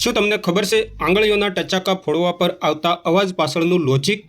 શું તમને ખબર છે, આંગળીઓના ટચાકા ફોડવા પર આવતા અવાજ પાછળનું લોજિક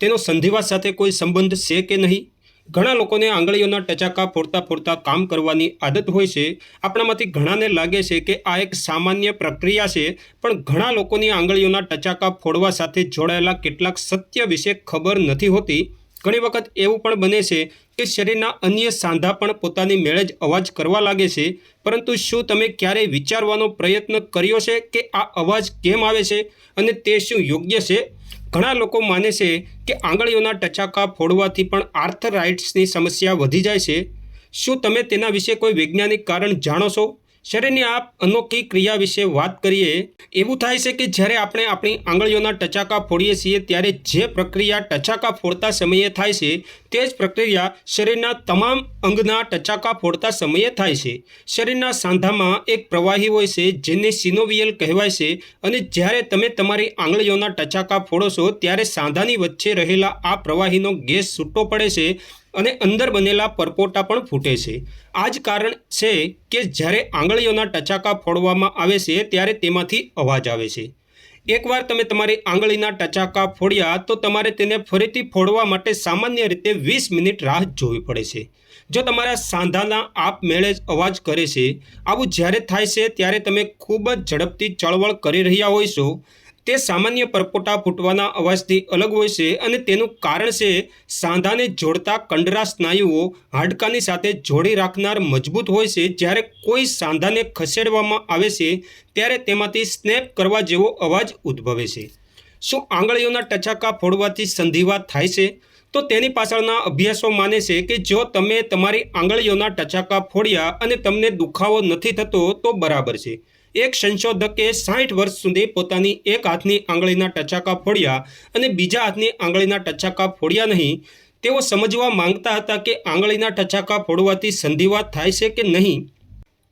તેનો સંધિવા સાથે કોઈ સંબંધ છે કે નહીં? ઘણા લોકોને આંગળીઓના ટચાકા ફોડતા ફોડતા કામ કરવાની આદત હોય છે. આપણામાંથી ઘણાને લાગે છે કે આ એક સામાન્ય પ્રક્રિયા છે, પણ ઘણા લોકોની આંગળીઓના ટચાકા ફોડવા સાથે જોડાયેલા કેટલાક સત્ય વિશે ખબર નથી હોતી. ઘણી વખત એવું પણ બને છે કે શરીરના અન્ય સાંધા પણ પોતાની મેળે જ અવાજ કરવા લાગે છે. પરંતુ શું તમે ક્યારેય વિચારવાનો પ્રયત્ન કર્યો છે કે આ અવાજ કેમ આવે છે અને તે શું યોગ્ય છે? ઘણા લોકો માને છે કે આંગળીઓના ટચાકા ફોડવાથી પણ આર્થરાઇટ્સની સમસ્યા વધી જાય છે. શું તમે તેના વિશે કોઈ વૈજ્ઞાનિક કારણ જાણો છો? શરીરની આ અનોખી ક્રિયા વિશે વાત કરીએ, એવું થાય છે કે જ્યારે આપણે આપણી આંગળીઓના ટચાકા ફોડીએ છીએ, ત્યારે જે પ્રક્રિયા ટચાકા ફોડતા સમયે થાય છે, તે જ પ્રક્રિયા શરીરના તમામ અંગના ટચાકા ફોડતા સમયે થાય છે. શરીરના સાંધામાં એક પ્રવાહી હોય છે, જેને સિનોવિયલ કહેવાય છે અને જ્યારે તમે તમારી આંગળીઓના ટચાકા ફોડો છો, ત્યારે સાંધાની વચ્ચે રહેલા આ પ્રવાહીનો ગેસ છૂટો પડે છે અને અંદર બનેલા પરપોટા પણ ફૂટે છે. આ જ કારણ છે કે જ્યારે આંગળીઓના ટચાકા ફોડવામાં આવે છે, ત્યારે તેમાંથી અવાજ આવે છે. એકવાર તમે તમારી આંગળીના ટચાકા ફોડ્યા, તો તમારે તેને ફરીથી ફોડવા માટે સામાન્ય રીતે વીસ મિનિટ રાહ જોવી પડે છે. જો તમારા સાંધાના આપમેળે જ અવાજ કરે છે, આવું જ્યારે થાય છે, ત્યારે તમે ખૂબ જ ઝડપથી ચળવળ કરી રહ્યા હોય છો તે સામાન્ય પરપોટા ફૂટવાના અવાજથી અલગ હોય છે અને તેનું કારણ છે સાંધાને જોડતા કંડરા સ્નાયુઓ હાડકાની સાથે જોડી રાખનાર મજબૂત હોય છે. જ્યારે કોઈ સાંધાને ખસેડવામાં આવે છે, ત્યારે તેમાંથી સ્નેપ કરવા જેવો અવાજ ઉદ્ભવે છે. શું આંગળીઓના ટચાકા ફોડવાથી સંધિવા થાય છે? તો તેની પાછળના અભ્યાસો માને છે કે જો તમે તમારી આંગળીઓના ટચાકા ફોડ્યા અને તમને દુખાવો નથી થતો, તો બરાબર છે. એક સંશોધકે સાઠ વર્ષ સુધી પોતાની એક હાથની આંગળીના ટચાકા ફોડ્યા અને બીજા હાથની આંગળીના ટચાકા ફોડ્યા નહીં. તેઓ સમજવા માંગતા હતા કે આંગળીના ટચાકા ફોડવાથી સંધિવા થાય છે કે નહીં.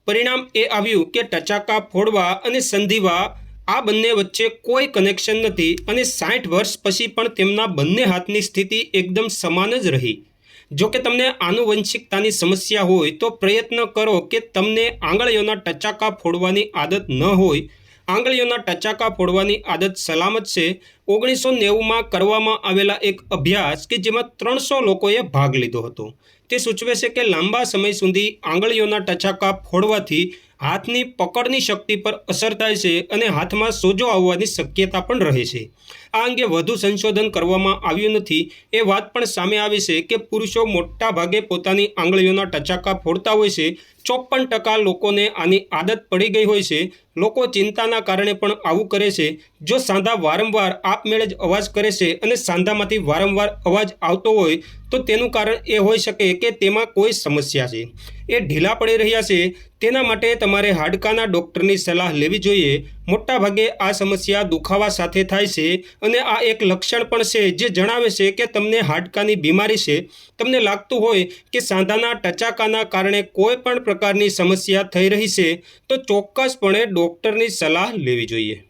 પરિણામ એ આવ્યું કે ટચાકા ફોડવા અને સંધિવા આ બંને વચ્ચે કોઈ કનેક્શન નથી અને સાઠ વર્ષ પછી પણ તેમના બંને હાથની સ્થિતિ એકદમ સમાન જ રહી. જો કે તમને આનુવંશિકતાની સમસ્યા હોય તો પ્રયત્ન કરો કે તમને આંગળીઓના ટચાકા ફોડવાની આદત ન હોય. આંગળીઓના ટચાકા ફોડવાની આદત સલામત છે. ઓગણીસો નેવુંમાં કરવામાં આવેલા એક અભ્યાસ કે જેમાં ત્રણસો લોકોએ ભાગ લીધો હતો. તે સૂચવે છે કે લાંબા સમય સુધી આંગળીઓના ટચાકા ફોડવાથી હાથની પકડની શક્તિ પર અસર થાય છે અને હાથમાં સોજો આવવાની શક્યતા પણ રહે છે. આ અંગે વધુ સંશોધન કરવામાં આવ્યું નથી. એ વાત પણ સામે આવી છે કે પુરુષો મોટા ભાગે પોતાની આંગળીઓના ટચાકા ફોડતા હોય છે. ચોપન ટકા લોકોને આની આદત પડી ગઈ હોય છે. લોકો ચિંતાના કારણે પણ આવું કરે છે. જો સાંધા વારંવાર આપમેળે જ અવાજ કરે છે અને સાંધામાંથી વારંવાર અવાજ આવતો હોય, તો તેનું કારણ એ હોઈ શકે કે તેમાં કોઈ સમસ્યા છે. એ ઢીલા પડી રહ્યા છે. તેના માટે તમારે હાડકાના ડૉક્ટરની સલાહ લેવી જોઈએ. મોટાભાગે આ સમસ્યા દુખાવા સાથે થાય છે અને આ એક લક્ષણ પણ છે જે જણાવે છે કે તમને હાડકાની બીમારી છે. તમને લાગતું હોય કે સાંધાના ટચાકાના કારણે કોઈ પણ પ્રકારની સમસ્યા થઈ રહી છે, તો ચોક્કસપણે ડૉક્ટરની સલાહ લેવી જોઈએ.